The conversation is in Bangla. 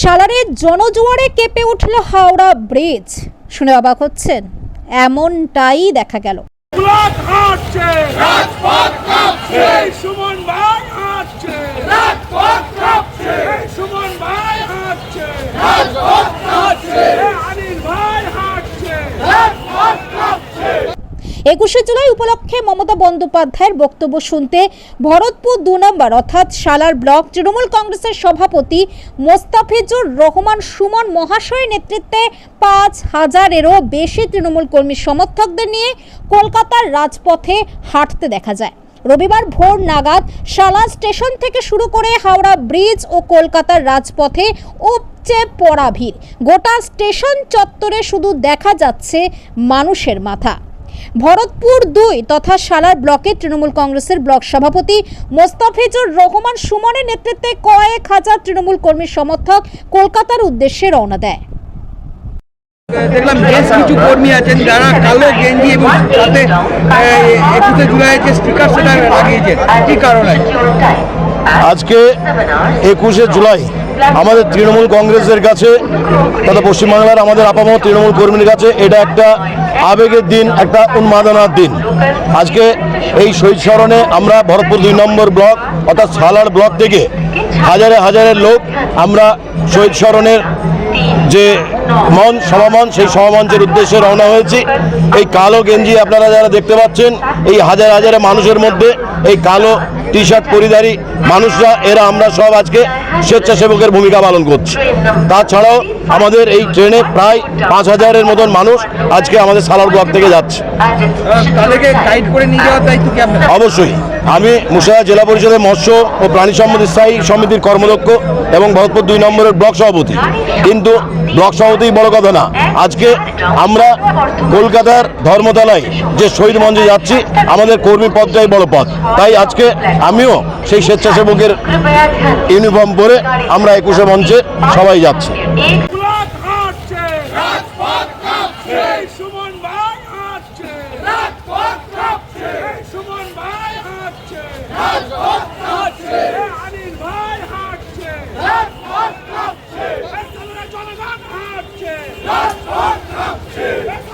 সালারে জনজোয়ারে কেঁপে উঠল হাওড়া ব্রিজ। শুনে অবাক হচ্ছেন এমনটাই দেখা গেল। সুমন ভাই হাঁটছে রাজপথ কাঁপছে সুমন ভাই হাঁটছে রাজপথ কাঁপছে আনিল ভাই হাঁটছে রাজপথ কাঁপছে একুশে জুলাই উপলক্ষে মমতা বন্দ্যোপাধ্যায়ের বক্তব্য শুনতে ভরতপুর দু নম্বর, অর্থাৎ সালার ব্লক তৃণমূল কংগ্রেসের সভাপতি মোস্তাফিজুর রহমান সুমন মহাশয়ের নেতৃত্বে পাঁচ হাজারেরও বেশি তৃণমূল কর্মী সমর্থকদের নিয়ে কলকাতার রাজপথে হাঁটতে দেখা যায়। রবিবার ভোর নাগাদ শালা স্টেশন থেকে শুরু করে হাওড়া ব্রিজ ও কলকাতার রাজপথে উপচে পড়া ভিড়। গোটা স্টেশন চত্বরে শুধু দেখা যাচ্ছে মানুষের মাথা। ভরতপুর দুই তথা সালার ব্লকের তৃণমূল কংগ্রেসের ব্লক সভাপতি মোস্তাফিজুর রহমান সুমনের নেতৃত্বে কয়েক হাজার তৃণমূল কর্মী সমর্থক কলকাতার উদ্দেশ্যে রওনা দেয়। দেখলাম বেশ কিছু কর্মী আছেন যারা কালো গেঞ্জি এবং সাথে একুশে জুলাই যে স্টিকার সেটা লাগিয়েছেন। কি কারণে? আজকে একুশে জুলাই আমাদের তৃণমূল কংগ্রেসের কাছে তথা পশ্চিমবাংলার আমাদের আপামর তৃণমূল কর্মীর কাছে এটা একটা আবেগের দিন, একটা উন্মাদনার দিন। আজকে এই শহীদ স্মরণে আমরা ভরতপুর দুই নম্বর ব্লক অর্থাৎ সালার ব্লক থেকে হাজারে হাজারের লোক আমরা শহীদ স্মরণের যে মন সমামন সেই সমামঞ্চের উদ্দেশ্যে রওনা হয়েছি। এই কালো গেঞ্জি আপনারা যারা দেখতে পাচ্ছেন এই হাজার হাজারে মানুষের মধ্যে এই কালো টি শার্ট পরিধারী মানুষরা এরা আমরা সব আজকে স্বেচ্ছাসেবকের ভূমিকা পালন করছি। তাছাড়াও আমাদের এই ট্রেনে প্রায় পাঁচ হাজারের মতন মানুষ আজকে আমাদের সালার ব্লক থেকে যাচ্ছে। অবশ্যই। আমি মুর্শিদাবাদ জেলা পরিষদের মৎস্য ও প্রাণী সম্পদ স্থায়ী সমিতির কর্মদক্ষ এবং ভরতপুর দুই নম্বরের ব্লক সভাপতি। কিন্তু ব্লক সভাতেই বড় কথা না। আজকে আমরা কলকাতার ধর্মতলায় যে শহীদ মঞ্চে যাচ্ছি, আমাদের কর্মী পদটাই বড় পদ। তাই আজকে আমিও সেই স্বেচ্ছাসেবকের ইউনিফর্ম পরে আমরা একুশে মঞ্চে সবাই যাচ্ছি। রাজপথ কাঁপছে রাজপথ কাঁপছে